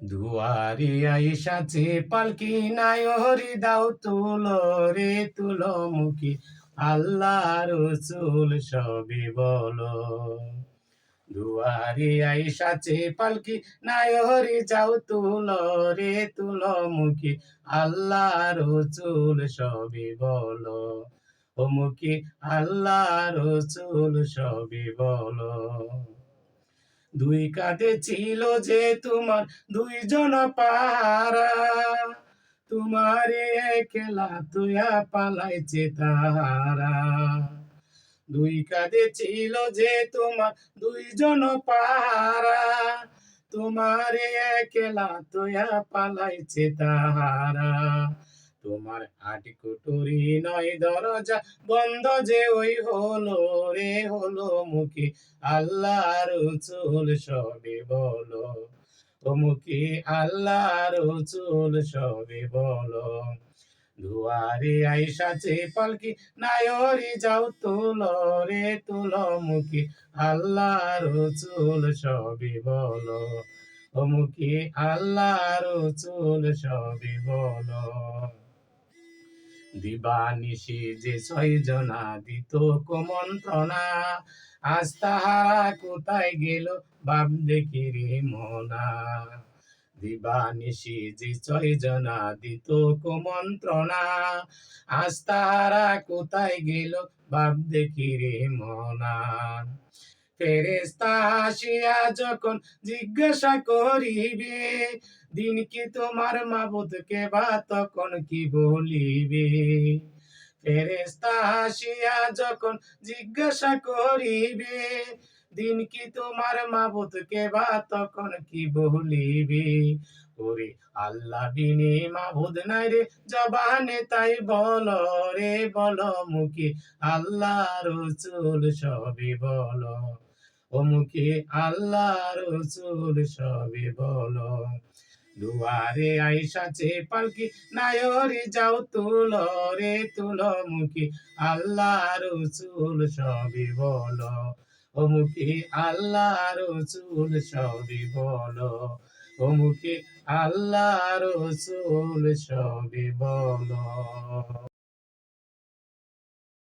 দুয়ারি আইসাছে পালকি নায়রি দাও তুলো রে তুলো মুখী। আল্লাহ রসুল সবই বলো। দুয়ারি আইসাছে পালকি নায়রি যাও তুলো রে তুলো মুখী। আল্লাহ রসুল সবই বলো। ও মুখী আল্লাহ রসুল সবই বলো। দুই কাঁধে ছিল যে তোমার দুইজন পাহারা। তোমারে খেলা তুয়া পালাইছে তাহারা। দুই কাঁধে ছিল যে তোমার দুইজন পাহারা। তোমারে খেলা তুয়া পালাইছে তাহারা। তোমার আট কুটুরি নয় দরজা বন্ধ যে ওই হলো। রে হলো মুখে, আল্লাহর চুল সবে বলো। ও মুখে আল্লাহর চুল সবে বলো। দুয়ারে আইসাছে পালকি, নায়রি যাও তুলো রে তুলো মুখে, আল্লাহর চুল সবে বলো। ও মুখে আল্লাহর চুল সবে বলো। দিবানিশি যে ছয়জনা দিত কুমন্ত্রণা। আজ তাহারা কোথায় গেল বাপ দেখি মনা। দিবানিশি যে ছয়জনা দিত কুমন্ত্রণা। আজ তাহারা কোথায় গেল বাপ দেখি রে মনা। ফেরেস্তা আসিয়া যখন জিজ্ঞাসা করিবে, দিন কি তোমার বা তখন কি বলিবে? ফেরেস্তা আসিয়া যখন জিজ্ঞাসা করিবে, দিন কি তোমার বা তখন কি বলিবে? ওরে আল্লাহ বিনে মাবুদ নাই রে, জবানে তাই বল রে, বল মুখে আল্লাহ রসুল সবে বলো। মুখে আল্লাহ রসুল সবে বলো। দুয়ারে আইসাছে পালকি, নায়রে যাও তুলো রে, তুলো মুখে। আল্লাহ রসুল সবে বলো। মুখে আল্লাহ রসুল সবে বলো। মুখে আল্লাহ রসুল সবে বলো।